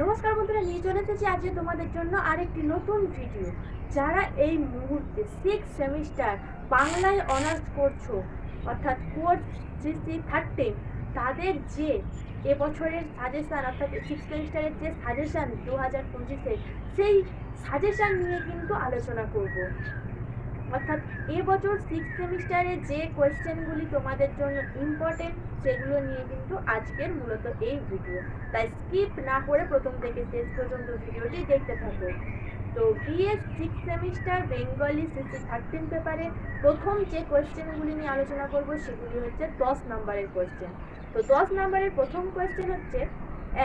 নমস্কার বন্ধুরা নিয়ে চলে এসেছি আজকে তোমাদের জন্য আরেকটি নতুন ভিডিও যারা এই মুহূর্তে সিক্স সেমিস্টার বাংলায় অনার্স করছ, অর্থাৎ কোর্স সিসি থার্টিন তাদের যে এবছরের সাজেশান অর্থাৎ সিক্স সেমিস্টারের যে সাজেশান দু হাজার পঁচিশে, সেই সাজেশান নিয়ে কিন্তু আলোচনা করব। অর্থাৎ এবছর সিক্স সেমিস্টারে যে কোয়েশ্চেনগুলি তোমাদের জন্য ইম্পর্টেন্ট সেগুলো নিয়ে কিন্তু আজকের মূলত এই ভিডিও তাই স্কিপ না করে প্রথম থেকে শেষ পর্যন্ত ভিডিওটি দেখতে থাকো। তো BS six semester Bengali sixty thirteen পেপারে প্রথম যে কোয়েশ্চেনগুলি নিয়ে আলোচনা করব সেগুলি হচ্ছে দশ নম্বরের কোয়েশ্চেন তো দশ নম্বরের প্রথম কোয়েশ্চেন হচ্ছে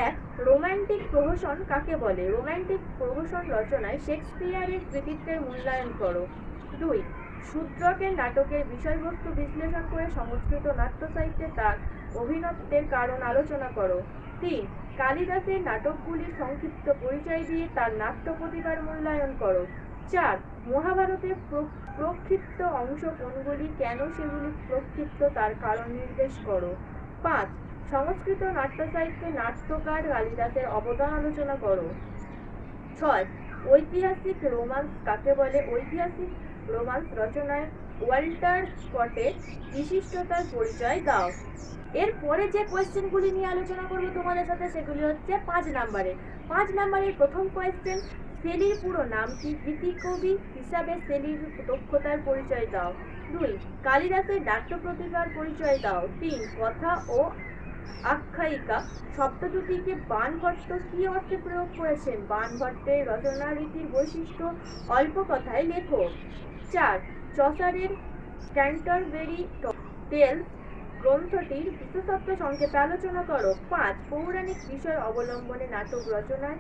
এক রোম্যান্টিক প্রহসন কাকে বলে? রোম্যান্টিক প্রহসন রচনায় শেক্সপিয়ারের কৃতিত্বের মূল্যায়ন করো। দুই শূদ্রকের নাটকের বিষয়বস্তু বিশ্লেষণ করে সংস্কৃত নাট্য সাহিত্যে তার অভিনত্যের কারণ আলোচনা করো। তিন, কালিদাসের নাটকগুলির সংক্ষিপ্ত পরিচয় দিয়ে তার নাট্য প্রতিভার মূল্যায়ন করো। চার, মহাভারতের প্র- প্রক্ষিপ্ত অংশ কোনগুলি কেন সেগুলি প্রক্ষিপ্ত তার কারণ নির্দেশ করো। পাঁচ, সংস্কৃত নাট্য সাহিত্যে নাট্যকার কালিদাসের অবদান আলোচনা করো। ছয়, ঐতিহাসিক রোমান্স কাকে বলে? ঐতিহাসিক রোমান্স রচনায় ওয়াল্টার স্কটের বিশিষ্টতার পরিচয় দাও। এরপরে যে কোয়েশ্চেনগুলি নিয়ে আলোচনা করব তোমাদের সাথে, সেগুলি হচ্ছে পাঁচ নাম্বারে পাঁচ নাম্বারের প্রথম কোয়েশ্চেন, সেলির পুরো নাম কি? গীতিকবি হিসাবে সেলির দক্ষতার পরিচয় দাও। দুই, কালিদাসের নাট্য প্রতিভার পরিচয় দাও। তিন, কথা ও আখ্যায়িকা শব্দ দুটিকে বানভট্ট কি অর্থে প্রয়োগ করেছেন? বানভট্টের রচনা রীতির বৈশিষ্ট্য অল্প কথায় লেখো। চার চসারের ক্যান্টারবেরি তেল গ্রন্থটির বিশেষত্ব সংক্ষেপে আলোচনা করো। পাঁচ, পৌরাণিক বিষয় অবলম্বনে নাটক রচনায়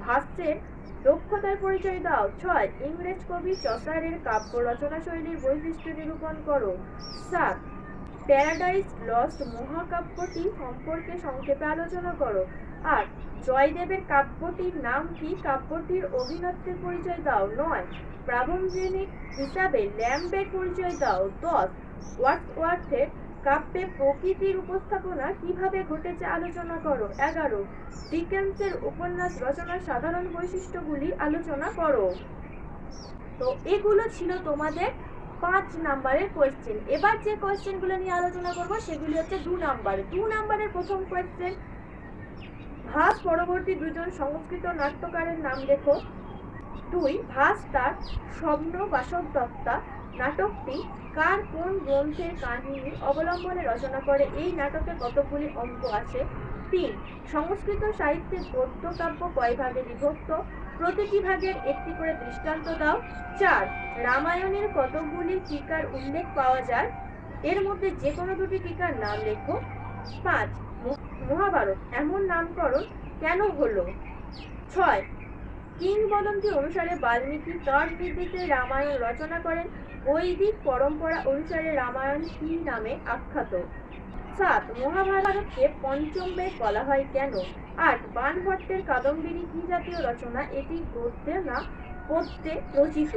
ভাষ্যের দক্ষতার পরিচয় দাও। ছয়, ইংরেজ কবি চসারের কাব্য রচনা শৈলীর বৈশিষ্ট্য নিরূপণ করো। সাত প্যারাডাইস লস্ট মহাকাব্যটি সম্পর্কে সংক্ষেপে আলোচনা করো। আর জয়দেবের কাব্যটির নাম কি? কাব্যটির অভিনত্যের পরিচয় দাও। নয়, প্রাবন্ধিক হিসাবে ল্যাম্বের পরিচয় দাও। দশ ওয়ার্ডসওয়ার্থের কাব্যে প্রকৃতির উপস্থাপনা কীভাবে ঘটেছে আলোচনা করো। এগারো, ডিকেন্সের উপন্যাস রচনার সাধারণ বৈশিষ্ট্যগুলি আলোচনা করো। তো এগুলো ছিল তোমাদের পাঁচ নাম্বারের কোয়েশ্চেন এবার যে কোয়েশ্চেনগুলো নিয়ে আলোচনা করব, সেগুলি হচ্ছে দু নাম্বারে। দু নাম্বারের প্রথম কোয়েশ্চেন ভাস পরবর্তী দুজন সংস্কৃত নাট্যকারের নাম লেখো। দুই, ভাস তার স্বপ্ন বাসব দত্তা নাটকটি কার কোন গ্রন্থের কাহিনী অবলম্বনে রচনা করে? এই নাটকে কতগুলি অঙ্ক আছে? তিন, সংস্কৃত সাহিত্যের গদ্য কাব্য কয় ভাগে বিভক্ত? প্রতিটি ভাগের একটি করে দৃষ্টান্ত দাও। চার, রামায়ণের কতগুলি টিকার উল্লেখ পাওয়া যায়? এর মধ্যে যে কোনো দুটি টিকার নাম লেখো। পাঁচ মহাভারত, এমন নামকরণ কেন হলো? ছয়, কিংবদন্তি অনুসারে বাল্মীকি তার নির্দেশে রামায়ণ রচনা করেন। বৈদিক পরম্পরা অনুসারে রামায়ণ কি নামে আখ্যাত। সাত মহাভারতকে পঞ্চম বেদ বলা হয় কেন? আট বানভট্টের কাদম্বিনী কি জাতীয় রচনা? এটি গদ্যে না পদ্যে রচিত?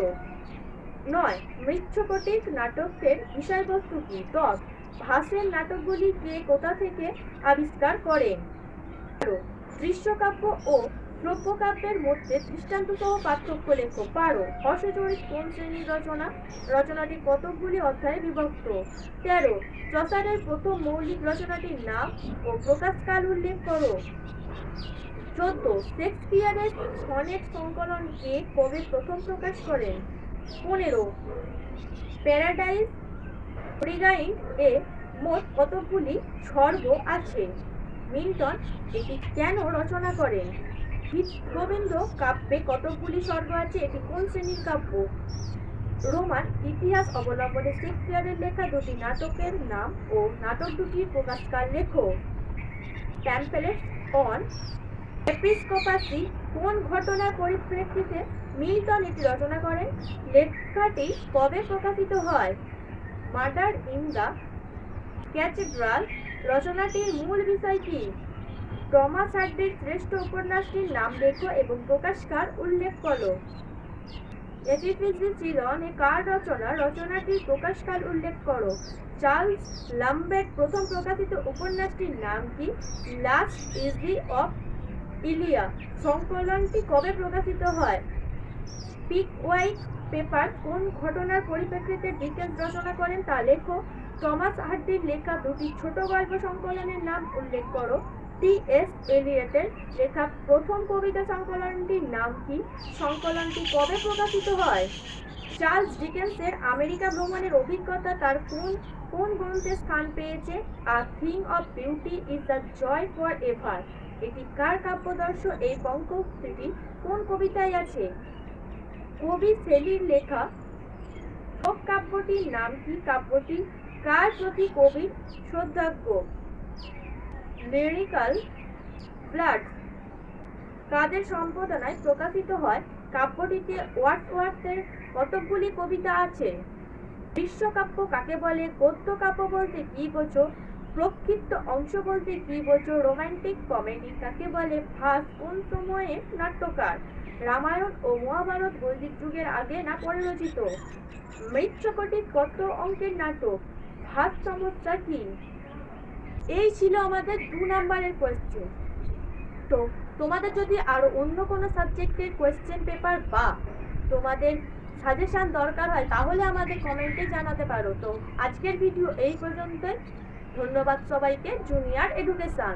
নয় মৃচ্ছকটিক নাটকের বিষয়বস্তু কি? দশ ভাসের নাটকগুলি কে কোথা থেকে আবিষ্কার করেন? দৃশ্যকাব্য ও দ্রব্যকাব্যের মধ্যে দৃষ্টান্ত সহ পার্থক্য লেখো। বারো হর্ষচরিত কোন শ্রেণির রচনা? রচনাটি কতকগুলি অধ্যায়ে বিভক্ত? তেরো। চসারের প্রথম মৌলিক রচনাটির নাম ও প্রকাশকাল উল্লেখ করো। চোদ্দ। শেক্সপিয়ারের সনেট সংকলন কে কবে প্রথম প্রকাশ করেন? পনেরো। প্যারাডাইস রিগাইন এ মোট কতগুলি স্বর্গ আছে? মিল্টন এটি কেন রচনা করেন? গোবিন্দ কাব্যে কতকগুলি স্বর্গ আছে? এটি কোন শ্রেণির কাব্য? রোমান ইতিহাস অবলম্বনে শেক্সপিয়ারের লেখা দুটি নাটকের নাম ও নাটক দুটির প্রকাশকাল লেখো প্যাম্পলেট অন এপিস্কোপাসি কোন ঘটনার পরিপ্রেক্ষিতে মিল্টন এটি রচনা করেন? লেখাটি কবে প্রকাশিত হয়? মার্ডার ইন দ্য ক্যাথেড্রাল রচনাটির মূল বিষয় কি? টমাস হার্ডির শ্রেষ্ঠ উপন্যাসটির নাম লেখো এবং প্রকাশকার উল্লেখ করো। এটিপিসি চিলন এ কার রচনা? রচনাটির প্রকাশকাল উল্লেখ করো। চার্লস লাম্বেট প্রথম প্রকাশিত উপন্যাসটির নাম কি? Last essays of Elia. সংকলনটি কবে প্রকাশিত হয়? পিক হোয়াইট পেপার কোন ঘটনার পরিপ্রেক্ষিতে ডিকেন্স রচনা করেন তা লেখো। টমাস হার্ডির লেখা দুটি ছোট গল্প সংকলনের নাম উল্লেখ করো। টি এস এলিয়টের লেখা প্রথম কবিতা সংকলনটির নাম কি? সংকলনটি কবে প্রকাশিত হয়? চার্লস ডিকেন্সের আমেরিকা ভ্রমণের অভিজ্ঞতা তার কোন কোন গ্রন্থে স্থান পেয়েছে? A thing of beauty is the joy forever এটি কার কাব্যদর্শ এই পঙ্কোক্তিটি কোন কবিতায় আছে? কবি সেলির লেখা কাব্যটির নাম কি? কাব্যটি কার প্রতি কবির শ্রদ্ধাজ্ঞ লিরিক্যাল ব্লাড কাদের সম্পাদনায় প্রকাশিত হয় কাব্যটিতে ওয়ার্ডসওয়ার্থের কতকগুলি কবিতা আছে? বিশ্বকাব্য কাকে বলে? গদ্য কাব্য বলতে কি বোঝো? প্রক্ষিপ্ত অংশ বলতে কি বোঝো? রোমান্টিক কমেডি কাকে বলে? ভাস কোন সময়ে নাট্যকার? রামায়ণ ও মহাভারত বৈদিক যুগের আগে না পরে রচিত? মৃচ্ছকটি কত অঙ্কের নাটক? ভাস সমস্যা কি? এই ছিল আমাদের দু নাম্বারের কোয়েশ্চেন তো তোমাদের যদি আরও অন্য কোনো সাবজেক্টের কোয়েশ্চেন পেপার বা তোমাদের সাজেশান দরকার হয়, তাহলে আমাদের কমেন্টে জানাতে পারো। তো আজকের ভিডিও এই পর্যন্তই। ধন্যবাদ সবাইকে জুনিয়র এডুকেশন